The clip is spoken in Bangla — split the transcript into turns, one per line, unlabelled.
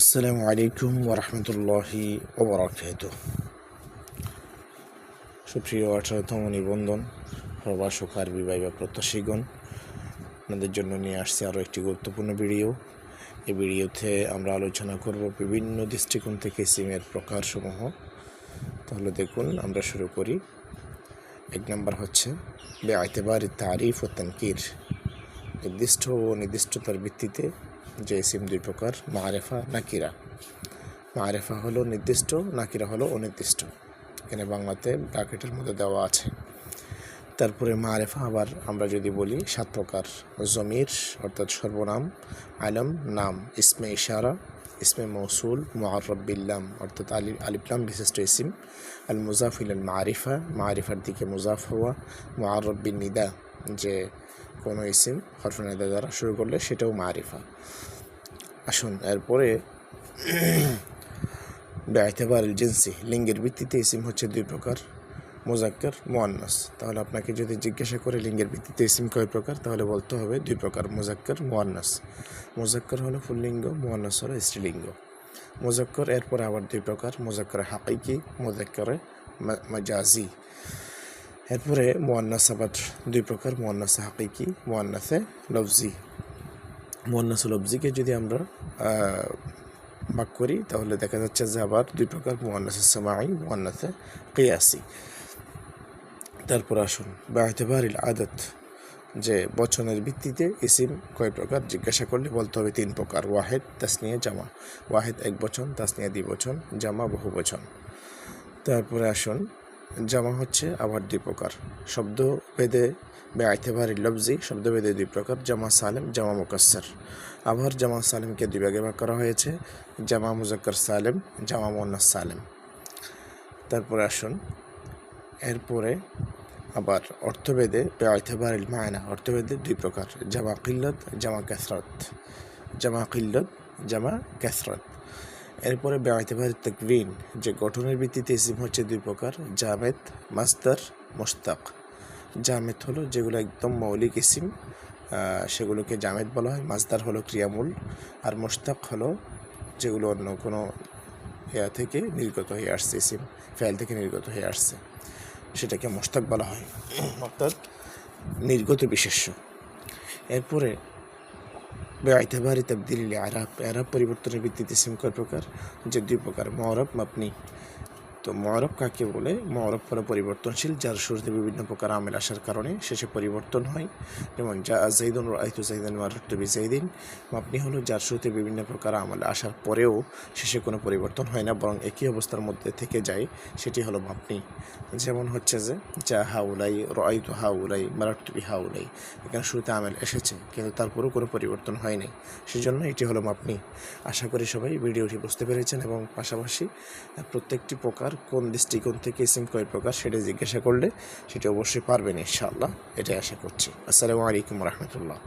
আসসালামু আলাইকুম ওরহমতুল্লাহি ওবরাকাত সুপ্রিয় আঠারোতম নিবন্ধন প্রবাসক আরবি বাইবা প্রত্যাশীগণ, আপনাদের জন্য নিয়ে আসছে আরও একটি গুরুত্বপূর্ণ ভিডিও। এই ভিডিওতে আমরা আলোচনা করব বিভিন্ন দৃষ্টিকোণ থেকে সিমের প্রকারসমূহ। তাহলে দেখুন, আমরা শুরু করি। এক নম্বর হচ্ছে বে আয়তেবার তারিফ ও তানকির। নির্দিষ্ট ও নির্দিষ্টতার ভিত্তিতে যে দুই প্রকার, মারেফা, নাকিরা। মারেফা হলো নির্দিষ্ট, নাকিরা হলো অনির্দিষ্ট। এখানে বাংলাতে ব্র্যাকেটের মধ্যে দেওয়া আছে। তারপরে মারেফা আবার আমরা যদি বলি, সাত প্রকার। জমির, অর্থাৎ সর্বনাম, আলম, নাম, ইসমে ইশারা, ইসমে মৌসুল মোয়ারব্বিল্লাম অর্থাৎ আলি আলিপ্লাম বিশিষ্ট ইসিম। আল মুজাফিল মারিফা মারিফার দিকে মুজাফ হওয়া মোয়ারব্বিন নিদা। যে কোনো ইসিম হরফনাদা দ্বারা শুরু করলে সেটাও মারিফা। আসুন, এরপরে বেআতেবার জিন্সি, লিঙ্গের ভিত্তিতে ইসিম হচ্ছে দুই প্রকার, মোজাক্কর মোয়ান্নাস তাহলে আপনাকে যদি জিজ্ঞাসা করে লিঙ্গের ভিত্তিতে ইসিম কয় প্রকার, তাহলে বলতে হবে দুই প্রকার, মোজাক্কর মোয়ান্নাস মোজাক্কর হলো ফুল্লিঙ্গ মোয়ান্নাস হলো স্ত্রীলিঙ্গ। মোজাক্কর এরপরে আবার দুই প্রকার, মোজাক্কর হাকিকি, মোজাক্করে মাজাজি। এরপরে মোয়ান্নাস আবার দুই প্রকার, মোয়ান্নাস হাকিকি, মোয়ান্নাসে লফজি মোয়ান্নাস লফজিকে যদি আমরা ভাগ করি, তাহলে দেখা যাচ্ছে যে আবার দুই প্রকার, মোয়ান্নাসে সামাই মোয়ান্নাসে কিয়াসি। তারপর আসুন বাহতেবারিল আদত, যে বচনের ভিত্তিতে ইসিম কয় প্রকার, জিজ্ঞাসা করলে বলতে হবে তিন প্রকার, ওয়াহেদ, তাসনিয়া, জামা। ওয়াহেদ এক বচন, তাসনিয়া বচন, জামা বহু বচন। তারপরে আসুন জামা হচ্ছে আবার দুই প্রকার। শব্দ ভেদে বেআতেবারি লফজি, শব্দ ভেদে দুই প্রকার, জামা সালেম, জামা মুকাসর আবার জামা সালেমকে দুই ভাগে ভাগ করা হয়েছে, জামা মুজাক্কর সালেম, জামা মোন্নাস সালেম। তারপরে আসুন, এরপরে আবার অর্থভেদে বেআতেবারিল মায়না, অর্থভেদে দুই প্রকার, জামা কিল্লত, জামা ক্যাসরত জামা কিল্লত, জামা ক্যাসরত এরপরে বেআতেবারি তকবিন যে গঠনের ভিত্তিতে ইসিম হচ্ছে দুই প্রকার, জামেদ মাস্তার মোস্তাক জামেদ হলো যেগুলো একদম মৌলিক ইসিম সেগুলোকে জামেদ বলা হয়। মাসদার হলো ক্রিয়ামূল, আর মোস্তাক হলো যেগুলো অন্য কোনো ইয়া থেকে নির্গত হয়ে আসছে, ইসিম ফেল থেকে নির্গত হয়ে আসছে। সেটাকে মোস্তাক বলা হয়। অর্থাৎ নির্গত বিশেষ্য। এরপরে বেআতেবারি তবদিল আরাব আরাব পরিবর্তনের ভিত্তিতে সিম কয় প্রকার যে দুই প্রকার মরব মাপনি তো মরব কাকে বলে? মরব হলো পরিবর্তনশীল, যার শুরুতে বিভিন্ন প্রকার আমেল আসার কারণে শেষে পরিবর্তন হয়। যেমন যা জাইদুন রাইতু জাইদান মারুত্তবি জাইদিন মাপনি হলো যার শুরুতে বিভিন্ন প্রকার আমল আসার পরেও শেষে কোনো পরিবর্তন হয় না, বরং একই অবস্থার মধ্যে থেকে যায়, সেটি হলো মাপনি। যেমন হচ্ছে যে, যা হাউলাই রাইতু হাউলাই মারাত্তবি হাউলাই, এখানে শুরুতে আমেল এসেছে, কিন্তু তারপরেও কোনো পরিবর্তন হয়নি সেজন্য এটি হলো মাপনি। আশা করি সবাই ভিডিওটি বুঝতে পেরেছেন এবং পাশাপাশি প্রত্যেকটি প্রকার কোন দৃষ্টিকোণ থেকে সিম কয় প্রকার সেটা জিজ্ঞাসা করলে সেটা অবশ্যই পারবেন ইনশাআল্লাহ, এটাই আশা করছি। আসসালামু আলাইকুম রহমতুল্লাহ।